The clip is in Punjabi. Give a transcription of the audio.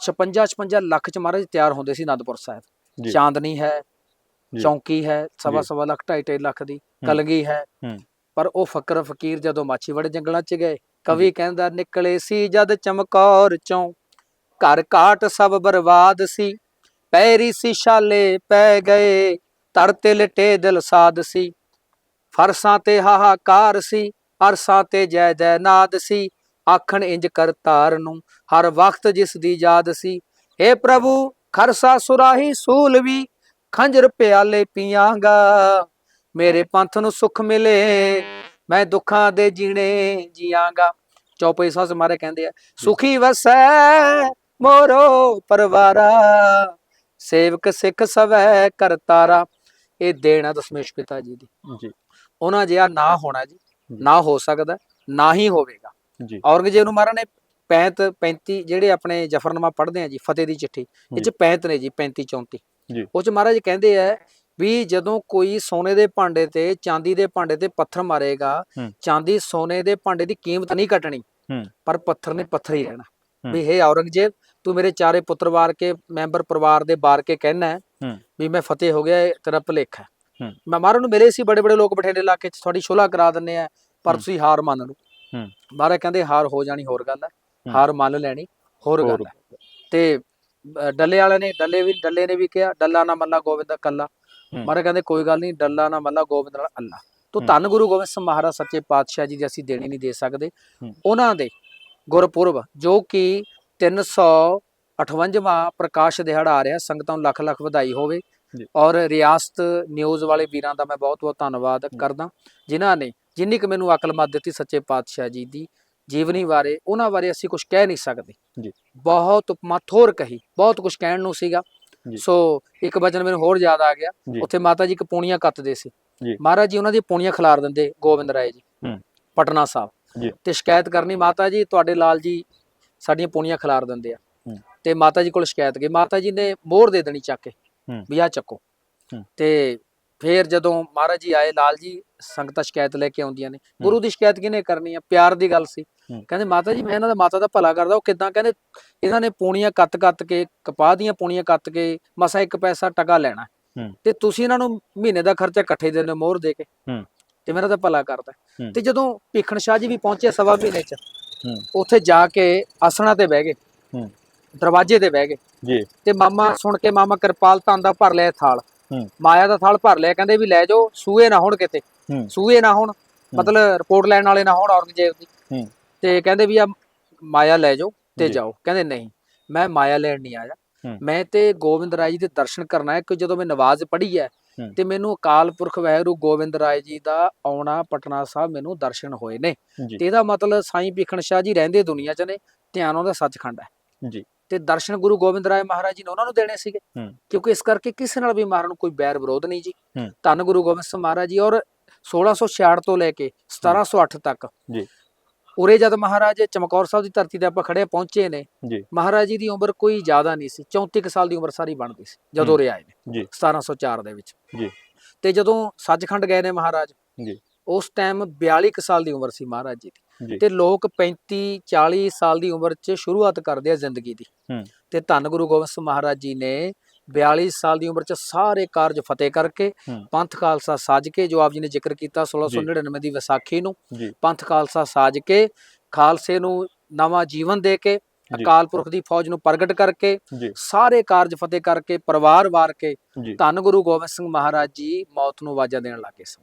56 56 ਲੱਖ ਚ ਮਹਾਰਾਜ ਤਿਆਰ ਹੁੰਦੇ ਸੀ ਅਨੰਦਪੁਰ ਸਾਹਿਬ। ਚਾਂਦਨੀ ਹੈ। ਚੌਂਕੀ ਹੈ ਸਵਾ। ਸਵਾ ਲੱਖ ਢਾਈ ਢਾਈ ਲੱਖ ਦੀ ਕਲਗੀ ਹੈ। ਪਰ ਉਹ ਫਕਰ ਫਕੀਰ ਜਦੋਂ ਮਾਛੀਵਾੜੇ ਜੰਗਲਾਂ ਚ ਗਏ ਕਵੀ ਕਹਿੰਦਾ ਨਿਕਲੇ ਸੀ ਜਦ ਚਮਕੌਰ ਚੋਂ ਘਰ ਕਾਟ ਸਭ ਬਰਬਾਦ ਸੀ ਪੈਰੀ ਸੀ ਛਾਲੇ ਪੈ ਗਏ ਤੜ ਤੇ ਲਟੇ ਦਿਲ ਸਾਧ ਸੀ ਫਰਸਾਂ ਤੇ ਹਾਹਾਕਾਰ ਸੀ ਅਰਸਾਂ ਤੇ ਜੈ ਜੈ ਨਾਦ ਸੀ ਆਖਣ ਇੰਜ ਕਰਤਾਰ ਨੂੰ ਹਰ ਵਕਤ ਜਿਸ ਦੀ ਯਾਦ ਸੀ। ਏ ਪ੍ਰਭੂ ਖਰਸਾ ਸੁਰਾਹੀ ਸੂਲ ਵੀ ਖੰਜਰ ਪਿਆਲੇ ਪੀਆਂਗਾ। ਮੇਰੇ ਪੰਥ ਨੂੰ ਸੁਖ ਮਿਲੇ ਮੈਂ ਦੁੱਖਾਂ ਦੇ ਜੀਣੇ ਜੀਆਂਗਾ। ਚੌਪਈ ਸਾਸ ਮਾਰੇ ਕਹਿੰਦੇ ਆ ਸੁਖੀ ਵਸੈ ਮੋਰੋ ਪਰਵਾਰਾ ਸੇਵਕ ਸਿੱਖ ਸਵੈ ਕਰਤਾਰਾ ਇਹ ਦੇਣਾ ਦਸ਼ਮੇਸ਼ ਪਿਤਾ ਜੀ ਦੀ। ਜੀ। ਉਹਨਾਂ ਜਿਹਾ ਨਾ ਹੋਣਾ ਜੀ। ਨਾ ਹੋ ਸਕਦਾ ਨਾ ਹੀ ਹੋਵੇਗਾ। ਜੀ ਔਰੰਗਜ਼ੇਬ ਨੂੰ ਮਹਾਰਾਜ ਨੇ 65 35 ਜਿਹੜੇ ਆਪਣੇ ਜਫਰਨਾਮਾ ਪੜ੍ਹਦੇ ਆ ਜੀ ਫਤਿਹ ਦੀ ਚਿੱਠੀ ਇਹ ਚ 65 ਨੇ ਜੀ 35 34 ਜੀ। ਉਹ ਚ ਮਹਾਰਾਜ ਕਹਿੰਦੇ ਆ ਵੀ ਜਦੋਂ ਕੋਈ ਸੋਨੇ ਦੇ ਭਾਂਡੇ ਤੇ ਚਾਂਦੀ ਦੇ ਭਾਂਡੇ ਤੇ ਪੱਥਰ ਮਾਰੇਗਾ। ਚਾਂਦੀ ਸੋਨੇ ਦੇ ਭਾਂਡੇ ਦੀ ਕੀਮਤ ਨਹੀਂ ਘਟਣੀ। ਪਰ ਪੱਥਰ ਨੇ ਪੱਥਰ ਹੀ ਰਹਿਣਾ। ਵੀ ਹੇ ਔਰੰਗਜ਼ੇਬ ਤੂੰ ਮੇਰੇ ਚਾਰੇ ਪੁੱਤਰ ਵਾਰ ਕੇ ਮੈਂਬਰ ਪਰਿਵਾਰ ਦੇ ਬਾਰ ਕੇ ਕਹਿਣਾ। ਵੀ ਮੈਂ ਫਤਿਹ ਹੋ ਗਿਆ ਤੇਰਾ ਭੁਲੇਖਾ। ਮੈਂ ਮਹਾਰਾਜ ਨੂੰ ਮਿਲੇ ਸੀ ਬੜੇ ਬੜੇ ਲੋਕ ਬਠਿੰਡੇ ਇਲਾਕੇ ਚ ਤੁਹਾਡੀ ਸ਼ੋਲਾ ਕਰਾ ਦਿੰਨੇ ਆ ਪਰ। ਤੁਸੀਂ ਹਾਰ ਮੰਨ ਲਓ ਹੂੰ। ਮਹਾਰਾਜ ਕਹਿੰਦੇ ਹਾਰ ਹੋ ਜਾਣੀ ਹੋਰ ਗੱਲ ਹੈ। ਹਾਰ ਮੰਨ ਲੈਣੀ ਹੋਰ ਗੱਲ ਹੈ ਤੇ ਡੱਲੇ ਵਾਲੇ ਨੇ ਡੱਲੇ ਵੀ ਡੱਲੇ ਨੇ ਵੀ ਕਿਹਾ ਡੱਲਾ ਨਾ ਮੱਲਾ ਗੋਬਿੰਦ ਕੱਲਾ। ਮਹਾਰਾਜ ਕਹਿੰਦੇ ਕੋਈ ਗੱਲ ਨਹੀਂ ਡੱਲਾ ਨਾ ਮੱਲਾ ਗੋਬਿੰਦ ਨਾਲ ਅੱਲਾ ਤੋ। ਧੰਨ ਗੁਰੂ ਗੋਬਿੰਦ ਸਿੰਘ ਮਹਾਰਾਜ ਸੱਚੇ ਪਾਤਸ਼ਾਹ ਜੀ ਦੀ ਅਸੀਂ ਦੇਣੀ ਨਹੀਂ ਦੇ ਸਕਦੇ। ਉਹਨਾਂ ਦੇ ਗੁਰਪੁਰਬ ਜੋ ਕਿ 358ਵਾਂ ਪ੍ਰਕਾਸ਼ ਦਿਹਾੜਾ ਆ ਰਿਹਾ ਸੰਗਤਾਂ ਨੂੰ ਲੱਖ ਲੱਖ ਵਧਾਈ ਹੋਵੇ। ਔਰ ਰਿਆਸਤ ਨਿਊਜ਼ ਵਾਲੇ ਵੀਰਾਂ ਦਾ ਮੈਂ ਬਹੁਤ ਬਹੁਤ ਧੰਨਵਾਦ ਕਰਦਾ ਜਿਨ੍ਹਾਂ ਨੇ ਜਿੰਨੀ ਕੁ ਮੈਨੂੰ ਅਕਲਮਤ ਦਿੱਤੀ ਸੱਚੇ ਪਾਤਸ਼ਾਹ ਜੀ ਦੀ ਜੀਵਨੀ ਬਾਰੇ ਉਹਨਾਂ ਬਾਰੇ ਅਸੀਂ ਕੁਝ ਕਹਿ ਨਹੀਂ ਸਕਦੇ ਜੀ। ਬਹੁਤ ਉਪਮਾ ਥੋਰ ਕਹੀ ਬਹੁਤ ਕੁਝ ਕਹਿਣ ਨੂੰ ਸੀਗਾ। ਸੋ ਇੱਕ ਵਚਨ ਮੈਨੂੰ ਹੋਰ ਯਾਦ ਆ ਗਿਆ। ਉੱਥੇ ਮਾਤਾ ਜੀ ਇੱਕ ਪੂਣੀਆਂ ਕੱਤਦੇ ਸੀ ਜੀ। ਮਹਾਰਾਜ ਜੀ ਉਹਨਾਂ ਦੀ ਪੂਣੀਆਂ ਖਿਲਾਰ ਦਿੰਦੇ ਗੋਬਿੰਦ ਰਾਏ ਜੀ ਹੂੰ। ਪਟਨਾ ਸਾਹਿਬ ਜੀ। ਤੇ ਸ਼ਿਕਾਇਤ ਕਰਨੀ ਮਾਤਾ ਜੀ ਤੁਹਾਡੇ ਲਾਲ ਜੀ ਸਾਡੀਆਂ ਪੂਣੀਆਂ ਖਿਲਾਰ ਦਿੰਦੇ ਆ। ਤੇ ਮਾਤਾ ਜੀ ਕੋਲ ਸ਼ਿਕਾਇਤ ਗਈ ਮਾਤਾ ਜੀ ਨੇ ਮੋਹਰ ਦੇ ਦੇਣੀ ਚੱਕ ਕੇ। ਵੀ ਆ ਚੱਕੋ। ਤੇ ਫੇਰ ਜਦੋਂ ਮਹਾਰਾਜ ਜੀ ਆਏ ਲਾਲ ਜੀ ਸੰਗਤਾਂ ਸ਼ਿਕਾਇਤ ਲੈ ਕੇ ਆਉਂਦੀਆਂ ਨੇ ਗੁਰੂ ਦੀ ਸ਼ਿਕਾਇਤ ਕਿਹਨੇ ਕਰਨੀ ਆ ਪਿਆਰ ਦੀ ਗੱਲ ਸੀ। ਕਹਿੰਦੇ ਮਾਤਾ ਜੀ ਮੈਂ ਇਹਨਾਂ ਦਾ ਮਾਤਾ ਦਾ ਭਲਾ ਕਰਦਾ ਉਹ ਕਿਦਾਂ ਕਹਿੰਦੇ ਇਹਨਾਂ ਨੇ ਪੂਣੀਆਂ ਕੱਤ ਕੱਤ ਕੇ ਕਪਾਹ ਦੀਆਂ ਪੂਣੀਆਂ ਕੱਤ ਕੇ ਮਸਾ ਇੱਕ ਪੈਸਾ ਟਕਾ ਲੈਣਾ। ਤੇ ਤੁਸੀਂ ਇਹਨਾਂ ਨੂੰ ਮਹੀਨੇ ਦਾ ਖਰਚਾ ਇਕੱਠੇ ਦੇ ਦਿੰਦੇ ਹੋ ਮੋਹਰ ਦੇ ਕੇ। ਤੇ ਮੇਰਾ ਤਾਂ ਭਲਾ ਕਰਦਾ। ਤੇ ਜਦੋਂ ਭੀਖਣ ਸ਼ਾਹ ਜੀ ਵੀ ਪਹੁੰਚੇ ਸਵਾ ਮਹੀਨੇ ਚ। ਉੱਥੇ ਜਾ ਕੇ ਆਸਣਾ ਤੇ ਬਹਿ ਗਏ। ਦਰਵਾਜ਼ੇ ਤੇ ਬਹਿ ਗਏ ਜੀ ਤੇ ਮਾਮਾ ਸੁਣ ਕੇ ਮਾਮਾ ਕਿਰਪਾਲ ਤਾਂ ਦਾ ਭਰ ਲਿਆ ਥਾਲ। ਮਾਇਆ ਦਾ ਥਾਲ ਭਰ ਲਿਆ ਕਹਿੰਦੇ ਵੀ ਲੈ ਜਾਓ ਸੂਏ ਨਾ ਹੋਣ ਕਿਤੇ। ਸੂਏ ਨਾ ਹੋਣ ਮਤਲਬ ਰਿਪੋਰਟ ਲੈਣ ਵਾਲੇ ਨਾ ਹੋਣ ਔਰੰਗਜ਼ੇਬ ਦੀ। ਤੇ ਕਹਿੰਦੇ ਵੀ ਆ ਮਾਇਆ ਲੈ ਜਾਓ ਤੇ। ਜਾਓ ਕਹਿੰਦੇ ਨਹੀਂ ਮੈਂ ਮਾਇਆ ਲੈਣ ਨਹੀਂ ਆਇਆ। ਮੈਂ ਤੇ ਗੋਬਿੰਦ ਰਾਏ ਜੀ ਦੇ ਦਰਸ਼ਨ ਕਰਨਾ ਹੈ ਕਿ ਜਦੋਂ ਮੈਂ ਨਵਾਜ਼ ਪੜ੍ਹੀ ਹੈ। ਤੇ ਮੈਨੂੰ ਅਕਾਲ ਪੁਰਖ ਵਾਹਿਗੁਰੂ ਗੋਬਿੰਦ ਰਾਏ ਜੀ ਦਾ ਆਉਣਾ ਪਟਨਾ ਸਾਹਿਬ ਮੈਨੂੰ ਦਰਸ਼ਨ ਹੋਏ ਨੇ ਤੇ ਇਹਦਾ ਮਤਲਬ ਸਾਈਂ ਭੀਖਣ ਸ਼ਾਹ ਜੀ ਰਹਿੰਦੇ ਦੁਨੀਆ 'ਚ ਨੇ ਧਿਆਨ ਉਹਦਾ ਸੱਚਖੰਡ ਹੈ ਜੀ ਤੇ ਦਰਸ਼ਨ ਗੁਰੂ ਗੋਬਿੰਦ ਰਾਏ ਮਹਾਰਾਜ ਜੀ ਨੇ ਉਹਨਾਂ ਨੂੰ ਦੇਣੇ ਸੀਗੇ। ਕਿਉਂਕਿ ਇਸ ਕਰਕੇ ਕਿਸੇ ਨਾਲ ਵੀ ਮਹਾਰਾਜ ਨੂੰ ਕੋਈ ਬੈਰ ਵਿਰੋਧ ਨਹੀਂ ਜੀ। ਧੰਨ ਗੁਰੂ ਗੋਬਿੰਦ ਸਿੰਘ ਮਹਾਰਾਜ ਜੀ ਔਰ 1666 ਤੋਂ ਲੈ ਕੇ 1708 ਤੱਕ ਜੀ। ਉਰੇ ਜਦ ਮਹਾਰਾਜ ਚਮਕੌਰ ਸਾਹਿਬ ਦੀ ਧਰਤੀ ਤੇ ਆਪਾਂ ਖੜੇ ਪਹੁੰਚੇ ਨੇ ਜੀ ਮਹਾਰਾਜ ਜੀ ਦੀ ਉਮਰ ਕੋਈ ਜ਼ਿਆਦਾ ਨਹੀਂ ਸੀ 34 ਕੁ ਸਾਲ ਦੀ ਉਮਰ ਸਾਰੀ ਬਣਦੀ ਸੀ ਜਦੋਂ ਉਰੇ ਆਏ ਨੇ ਜੀ 1704 ਦੇ ਵਿੱਚ ਜੀ। ਤੇ ਜਦੋਂ ਸੱਚਖੰਡ ਗਏ ਨੇ ਮਹਾਰਾਜ ਜੀ। ਉਸ ਟਾਈਮ 42 ਕੁ ਸਾਲ ਦੀ ਉਮਰ ਸੀ ਮਹਾਰਾਜ ਜੀ ਦੀ ਤੇ ਲੋਕ 35 40 ਸਾਲ ਦੀ ਉਮਰ 'ਚ ਸ਼ੁਰੂਆਤ ਕਰਦੇ ਆ ਜ਼ਿੰਦਗੀ ਦੀ। ਤੇ ਧੰਨ ਗੁਰੂ ਗੋਬਿੰਦ ਸਿੰਘ ਮਹਾਰਾਜ ਜੀ ਨੇ 42 ਸਾਲ ਦੀ ਉਮਰ 'ਚ ਸਾਰੇ ਕਾਰਜ ਫਤਿਹ ਕਰਕੇ। ਪੰਥ ਖਾਲਸਾ ਸਾਜ ਕੇ ਜੋ ਆਪ ਜੀ ਨੇ ਜ਼ਿਕਰ ਕੀਤਾ 1699 ਦੀ ਵਿਸਾਖੀ ਨੂੰ ਪੰਥ ਖਾਲਸਾ ਸਾਜ ਕੇ ਖਾਲਸੇ ਨੂੰ ਨਵਾਂ ਜੀਵਨ ਦੇ ਕੇ। ਅਕਾਲ ਪੁਰਖ ਦੀ ਫੌਜ ਨੂੰ ਪ੍ਰਗਟ ਕਰਕੇ ਸਾਰੇ ਕਾਰਜ ਫਤਿਹ ਕਰਕੇ ਪਰਿਵਾਰ ਵਾਰ ਕੇ ਧੰਨ ਗੁਰੂ ਗੋਬਿੰਦ ਸਿੰਘ ਮਹਾਰਾਜ ਜੀ ਮੌਤ ਨੂੰ ਆਵਾਜ਼ਾਂ ਦੇਣ ਲੱਗੇ ਸਨ।